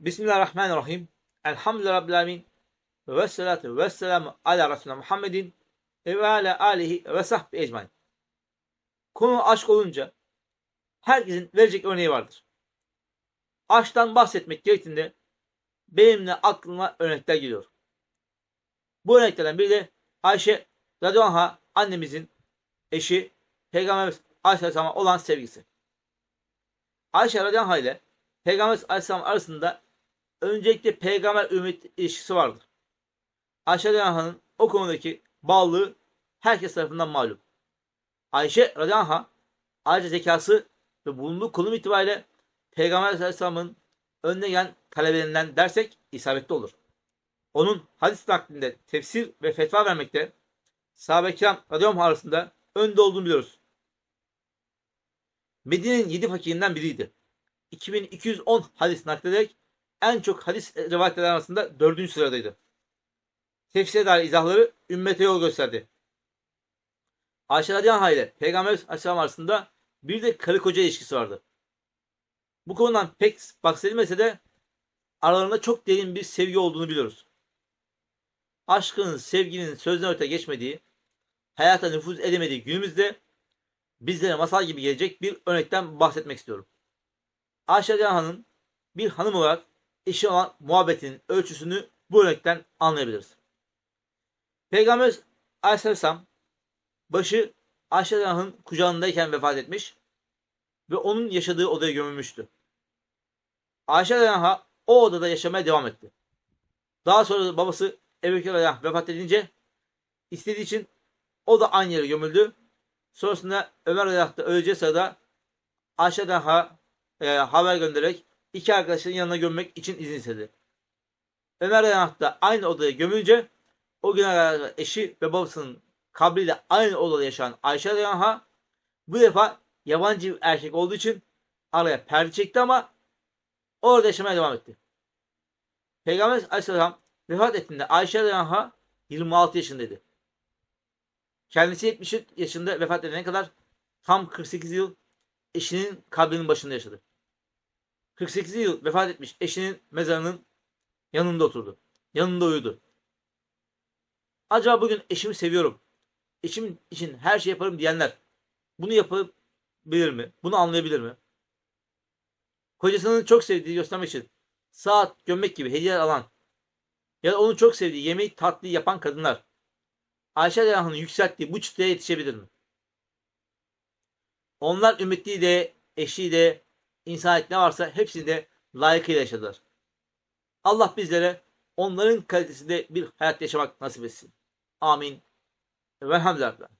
Bismillahirrahmanirrahim. Elhamdülillahi Rabbil Alemin. Ve salatu ve selamu ala Resulüne Muhammedin ve ala alihi ve sahbi ecmain. Konu aşk olunca herkesin verecek örneği vardır. Aşktan bahsetmek gerektiğinde benimle aklıma örnekler geliyor. Bu örneklerden biri de Ayşe radıyallahu anh'a annemizin eşi Peygamberimiz Aleyhisselam'a olan sevgisi. Ayşe anh ile Peygamber Aleyhisselam arasında öncelikle peygamber ümmet ilişkisi vardır. Ayşe radıyallahu o konudaki bağlılığı herkes tarafından malum. Ayşe radıyallahu ayrıca zekası ve bulunduğu konum itibariyle Peygamber Aleyhisselam'ın önüne gelen talebelerinden dersek isabetli olur. Onun hadis naklinde tefsir ve fetva vermekte sahabe-i kiram radıyallahu arasında önde olduğunu biliyoruz. Medine'nin yedi fakirinden biriydi. 2210 hadis naklederek en çok hadis rivayet eden arasında dördüncü sıradaydı. Tefsire dair izahları ümmete yol gösterdi. Ayşe anh ile Peygamber aleyhisselam arasında bir de karı koca ilişkisi vardı. Bu konudan pek bahsedilmese de aralarında çok derin bir sevgi olduğunu biliyoruz. Aşkın, sevginin sözden öte geçmediği, hayata nüfuz edemediği günümüzde bizlere masal gibi gelecek bir örnekten bahsetmek istiyorum. Ayşe Radıyallahu bir hanım olarak eşi olan muhabbetinin ölçüsünü bu örnekten anlayabiliriz. Peygamber Aleyhisselam başı Ayşe Radıyallahu kucağındayken vefat etmiş ve onun yaşadığı odaya gömülmüştü. Ayşe Radıyallahu o odada yaşamaya devam etti. Daha sonra babası Ebu Bekir vefat edince istediği için o da aynı yere gömüldü. Sonrasında Ömer Radıyallahu da öleceği sırada Ayşe Radıyallahu e, haber göndererek iki arkadaşının yanına gömmek için izin istedi. Ömer Radıyallahu da aynı odaya gömülünce o güne kadar eşi ve babasının kabriyle aynı odada yaşayan Ayşe Radıyallahu bu defa yabancı bir erkek olduğu için araya perde çekti ama orada yaşamaya devam etti. Peygamber Aleyhisselam vefat ettiğinde Ayşe Radıyallahu 26 yaşındaydı. Kendisi 70 yaşında vefat edene kadar tam 48 yıl eşinin kabrinin başında yaşadı. 48 yıl vefat etmiş eşinin mezarının yanında oturdu. Yanında uyudu. Acaba bugün eşimi seviyorum. Eşim için her şey yaparım diyenler bunu yapabilir mi? Bunu anlayabilir mi? Kocasının çok sevdiği göstermek için saat, gömlek gibi hediyeler alan ya da onu çok sevdiği yemeği tatlı yapan kadınlar Ayşe Radıyallahu yükselttiği bu çıtaya yetişebilir mi? Onlar ümitli de, eşi de, insaniyet ne varsa hepsini de layıkıyla yaşadılar. Allah bizlere onların kalitesinde bir hayat yaşamak nasip etsin. Amin. Velhamdülillah.